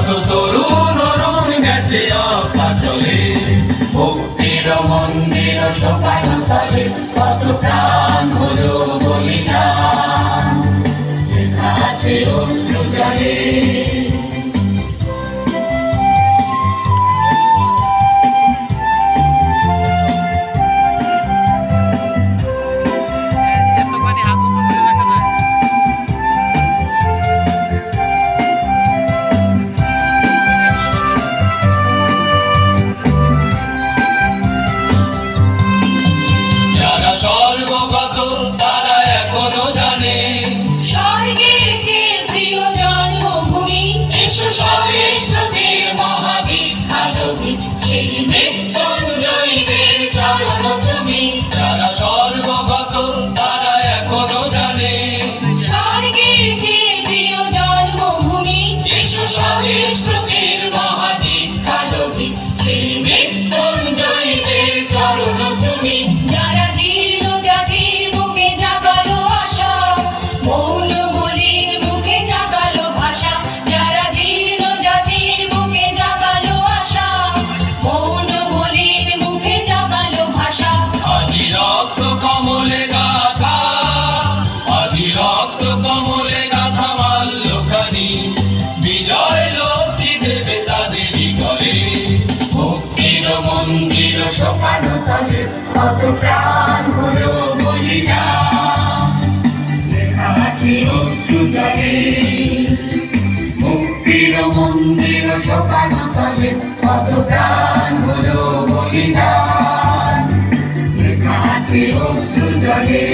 কত তরুণ অরুণ গেছে অস্তাচলে। ভক্তির মন্দির সোপান তলে কত প্রাণ হলো বলিদান এখনও জানে স্বর্গের যে প্রিয় জন্মভূমি এসো সবে সোপানো তলে কত প্রাণ হলো বলিদান লেখা আছে অশ্রু জলে। মুক্তির মন্দির সোপানো তলে কত প্রাণ হলো বলিদান লেখা আছে অশ্রু জলে।